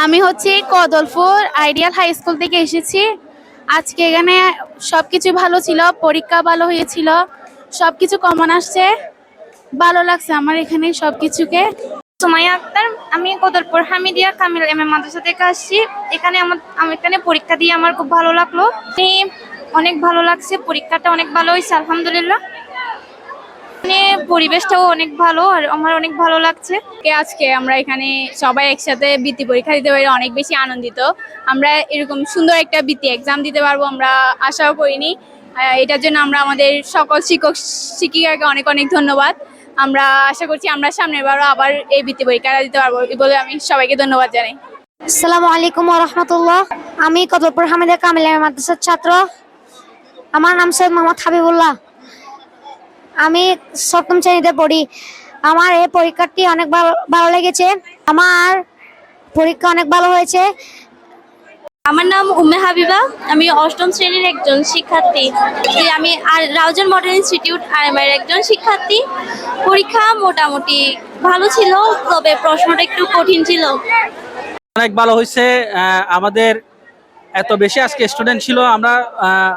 আমি হচ্ছে Kadalpur ideal high school থেকে এসেছি। আজকে এখানে সবকিছু ভালো ছিল, পরীক্ষা ভালো হয়েছিল সব কিছু কমন আসছে। ভালো লাগছে আমার এখানে সব কিছুকে সুমাইয়া আক্তার, আমি কদরপুর হামিদিয়া কামিল এম এ মাদ্রাসা থেকে আসছি। এখানে আমার, আমি এখানে পরীক্ষা দিয়ে আমার খুব ভালো লাগল। অনেক ভালো লাগছে, পরীক্ষাটা অনেক ভালো হয়েছে, আলহামদুলিল্লাহ। মানে পরিবেশটাও অনেক ভালো আর আমার অনেক ভালো লাগছে। আজকে আমরা এখানে সবাই একসাথে বৃত্তি পরীক্ষা দিতে পারি, অনেক বেশি আনন্দিত। আমরা এরকম সুন্দর একটা বৃত্তি এক্সাম দিতে পারব আমরা আশাও করিনি। এটার জন্য আমরা আমাদের সকল শিক্ষক, শিক্ষিকাকে অনেক অনেক ধন্যবাদ। আমরা আশা করছি আমরা সামনের বারও আবার এই বৃত্তি পরীক্ষাটা দিতে পারব বলে আমি সবাইকে ধন্যবাদ জানাই। আসসালামু আলাইকুম রহমতুল্লাহ। আমি কদরপুর হামিদা কামিল মাদ্রাসার ছাত্র। আমার নাম সৈয়দ মোহাম্মদ হাবিবুল্লাহ। আমি সপ্তম শ্রেণীতে পড়ি। আমার এই পরীক্ষাটি অনেক ভালো ভালো লেগেছে। আমার পরীক্ষা অনেক ভালো হয়েছে। আমার নাম উম্মে হাবিবা। আমি অষ্টম শ্রেণির একজন শিক্ষার্থী। আমি আর রাউজান মডার্ন ইনস্টিটিউট আর আমার একজন শিক্ষার্থী। পরীক্ষা মোটামুটি ভালো ছিল তবে প্রশ্নটা একটু কঠিন ছিল। অনেক ভালো হয়েছে আহ, আমাদের এত বেশি আজকে স্টুডেন্ট ছিল আমরা আহ,